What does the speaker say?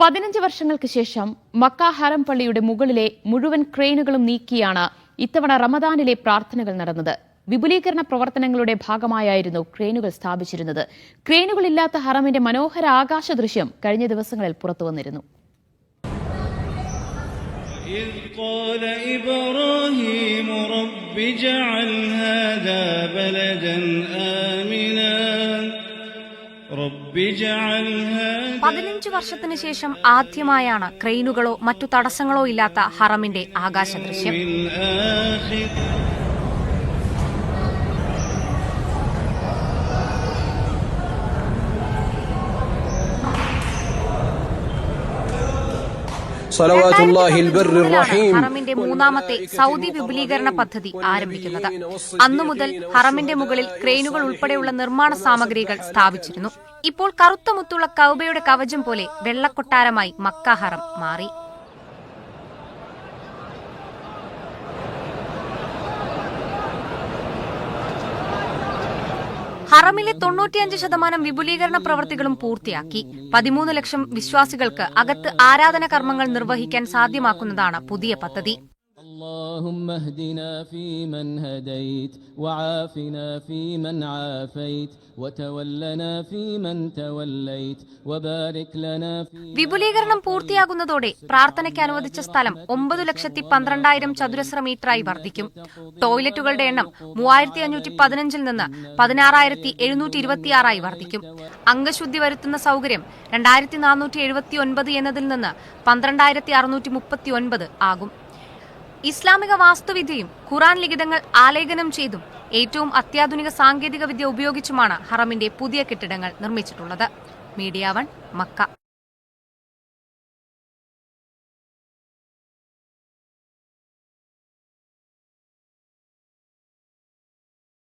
പതിനഞ്ച് വർഷങ്ങൾക്ക് ശേഷം മക്ക ഹറം പള്ളിയുടെ മുകളിലെ മുഴുവൻ ക്രെയിനുകളും നീക്കിയാണ് ഇത്തവണ റമദാനിലെ പ്രാർത്ഥനകൾ നടന്നത് വിപുലീകരണ പ്രവർത്തനങ്ങളുടെ ഭാഗമായായിരുന്നു ക്രെയിനുകൾ സ്ഥാപിച്ചിരുന്നത് ക്രെയിനുകളില്ലാത്ത ഹറമിന്റെ മനോഹര ആകാശ ദൃശ്യം കഴിഞ്ഞ ദിവസങ്ങളിൽ പുറത്തുവന്നിരുന്നു إذ قال إبراهيم رب اجعل هذا بلدا آمنا رب اجعل هذا പതിനഞ്ച് വർഷത്തിന് ശേഷം ആദ്യമായാണ് ക്രെയിനുകളോ മറ്റു തടസ്സങ്ങളോ ഇല്ലാത്ത ഹറമിന്റെ ആകാശ ദൃശ്യം ഹറമിന്റെ മൂന്നാമത്തെ സൗദി വിപുലീകരണ പദ്ധതി ആരംഭിക്കുന്നത്. അന്നു മുതൽ ഹറമിന്റെ മുകളിൽ ക്രെയിനുകൾ ഉൾപ്പെടെയുള്ള നിർമ്മാണ സാമഗ്രികൾ സ്ഥാപിച്ചിരുന്നു. ഇപ്പോൾ കറുത്ത മുത്തുള്ള കൗബയുടെ കവചം പോലെ വെള്ളക്കൊട്ടാരമായി മക്ക ഹറം മാറി. ഹറമിലെ തൊണ്ണൂറ്റിയഞ്ച് ശതമാനം വിപുലീകരണ പ്രവൃത്തികളും പൂർത്തിയാക്കി. പതിമൂന്ന് ലക്ഷം വിശ്വാസികൾക്ക് അകത്ത് ആരാധന കർമ്മങ്ങൾ നിർവഹിക്കാൻ സാധ്യമാക്കുന്നതാണ് പുതിയ പദ്ധതി. اللهم اهدنا فيمن هديت وعافنا فيمن عافيت وتولنا فيمن توليت وبارك لنا في വിപുലീകരണം പൂർത്തിയാകുന്നതോടെ പ്രാർത്ഥനയ്ക്ക് അനുവദിച്ച സ്ഥലം ഒമ്പത് ലക്ഷത്തി പന്ത്രണ്ടായിരം ചതുരശ്ര മീറ്ററായി വർദ്ധിക്കും ടോയ്ലറ്റുകളുടെ എണ്ണം മൂവായിരത്തി അഞ്ഞൂറ്റി പതിനഞ്ചിൽ നിന്ന് പതിനാറായിരത്തി എഴുന്നൂറ്റി ഇരുപത്തിയാറായി വർദ്ധിക്കും അംഗശുദ്ധി വരുത്തുന്ന സൗകര്യം രണ്ടായിരത്തി നാനൂറ്റി എഴുപത്തി ഒൻപത് എന്നതിൽ നിന്ന് പന്ത്രണ്ടായിരത്തി അറുന്നൂറ്റി മുപ്പത്തി ഒൻപത് ആകും ഇസ്ലാമിക വാസ്തുവിദ്യയും ഖുറാൻ ലിഖിതങ്ങൾ ആലേഖനം ചെയ്തും ഏറ്റവും അത്യാധുനിക സാങ്കേതിക വിദ്യ ഉപയോഗിച്ചുമാണ് ഹറമിന്റെ പുതിയ കെട്ടിടങ്ങൾ നിർമ്മിച്ചിട്ടുള്ളത്. Media one Mecca.